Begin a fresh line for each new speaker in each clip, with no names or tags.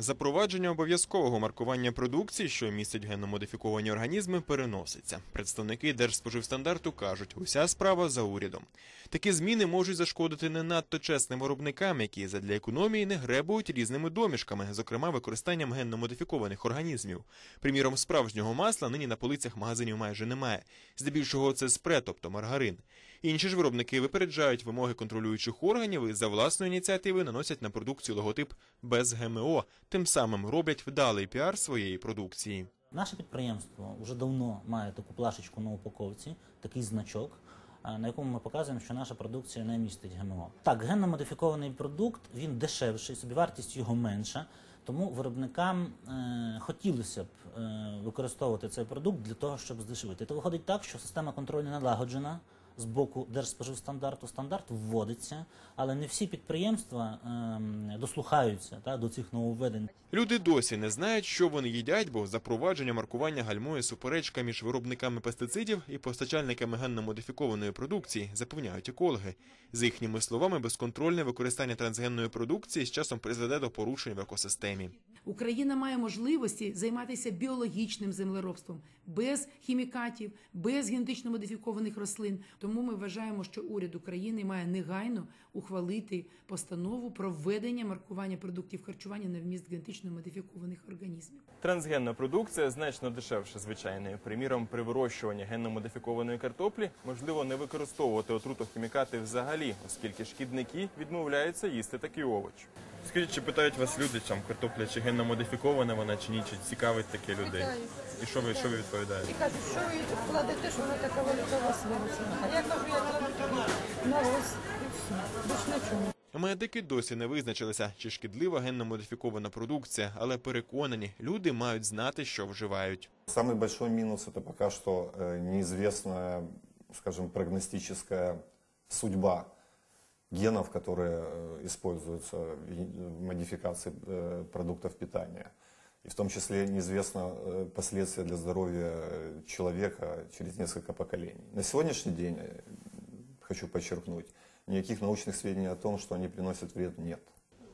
Запровадження обов'язкового маркування продукції, що містять генно-модифіковані організми, переноситься. Представники Держспоживстандарту кажуть, уся справа за урядом. Такі зміни можуть зашкодити не надто чесним виробникам, які задля економії не гребують різними домішками, зокрема використанням генно-модифікованих організмів. Приміром, справжнього масла нині на полицях магазинів майже немає. Здебільшого це спре, тобто маргарин. Інші ж виробники випереджають вимоги контролюючих органів і за власної ініціативи наносять на продукцію логотип без ГМО, тим самим роблять вдалий піар своєї продукції.
Наше підприємство вже давно має таку плашечку на упаковці, такий значок, на якому ми показуємо, що наша продукція не містить ГМО. Так, генно модифікований продукт він дешевший, собівартість його менша. Тому виробникам е, хотілося б е, використовувати цей продукт для того, щоб здешевити. То виходить так, що система контролю налагоджена з боку Держспоживстандарту. Стандарт вводиться, але не всі підприємства ем, дослухаються та, до цих нововведень.
Люди досі не знають, що вони їдять, бо запровадження маркування гальмує суперечка між виробниками пестицидів і постачальниками генно-модифікованої продукції, запевняють екологи. За їхніми словами, безконтрольне використання трансгенної продукції з часом призведе до порушень в екосистемі.
Україна має можливості займатися біологічним землеробством без хімікатів, без генетично модифікованих рослин. Тому ми вважаємо, що уряд України має негайно ухвалити постанову про введення маркування продуктів харчування на вміст генетично модифікованих організмів.
Трансгенна продукція значно дешевше звичайної. Приміром, при вирощуванні генно-модифікованої картоплі можливо не використовувати отрутохімікати взагалі, оскільки шкідники відмовляються їсти такий овоч. Скажіть, чи питають вас люди, там картопля чи генно-модифікована вона чи ні, чи цікавить таке людей? І що ви що ви відповідаєте?
І кажуть, що ви вкладете, що воно така валюта у вас виросла. А я кажу, я кладу тобі навоз і все. Більш на чому.
Медики досі не визначилися, чи шкідлива генно-модифікована продукція, але переконані, люди мають знати, що вживають.
Самый большой минус это пока что э, неизвестная, скажем, прогностическая судьба генов, которые э, используются в е- в модификации э, продуктов питания. И в том числе неизвестно э, последствия для здоровья э, человека через несколько поколений. На сегодняшний день, э, хочу подчеркнуть, никаких научных сведений о том, что они приносят вред, нет.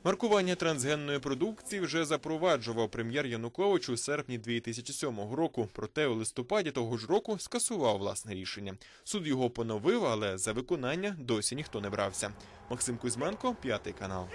Маркування трансгенної продукції вже запроваджував прем'єр Янукович у серпні 2007 року. Проте у листопаді того ж року скасував власне рішення. Суд його поновив, але за виконання досі ніхто не брався. Максим Кузьменко, п'ятий канал.